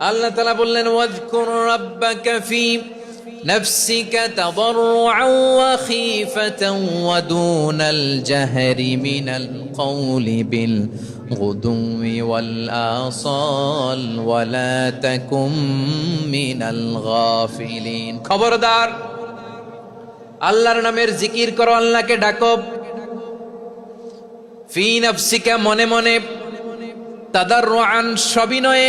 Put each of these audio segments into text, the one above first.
আল্লাহ তালা বললেন ওয়াজকুর রাব্বাকা ফি نفسك تضرعا وخيفة ودون الجهر من القول بالغدو والآصال ولا تكن من الغافلين খবরদার আল্লাহর নামের জিকির করো আল্লাহকে ডাকো ফি নফসিকা মনে মনে তাদার আন সবিনয়ে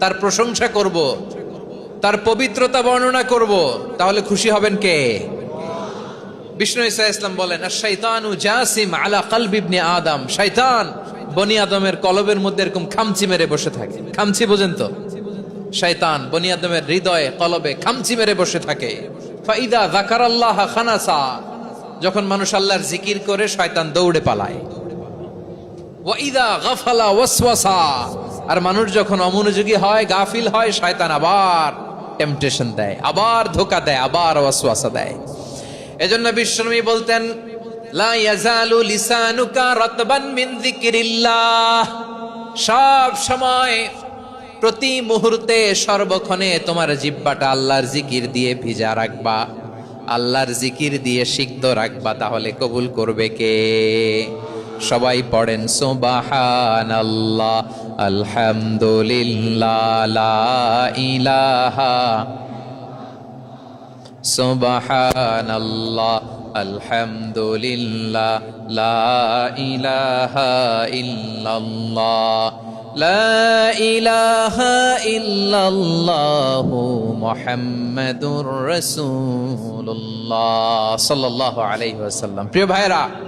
তার প্রশংসা করব। তার পবিত্রতা বর্ণনা করব। তাহলে খুশি হবেন কে শৈতানু হৃদয়ে, কলবে খামচি মেরে বসে থাকে যখন মানুষ আল্লাহর জিকির করে শয়তান দৌড়ে পালায় ওয়াইদা গাফালা আর মানুষ যখন অমনোযোগী হয়, গাফিল হয়, শয়তান আবার টেম্পটেশন দেয়, আবার ধোকা দেয়, আবার ওয়াসওয়াসা দেয়। এজন্য বিশ্বনবী বলতেন সব সময় প্রতি মুহূর্তে সর্বক্ষণে তোমার জিব্বাটা আল্লাহর জিকির দিয়ে ভিজা রাখবা। আল্লাহর জিকির দিয়ে সিদ্ধ রাখবা, তাহলে কবুল করবে কে? সবাই পড়েন সুবাহান আল্লাহ আলহামদুলিল্লাহ সুবহান আল্লাহ আলহামদুলিল্লাহ, লা ইলাহা ইল্লাল্লাহ, লা ইলাহা ইল্লাল্লাহু মুহাম্মাদুর প্রিয় ভাইরা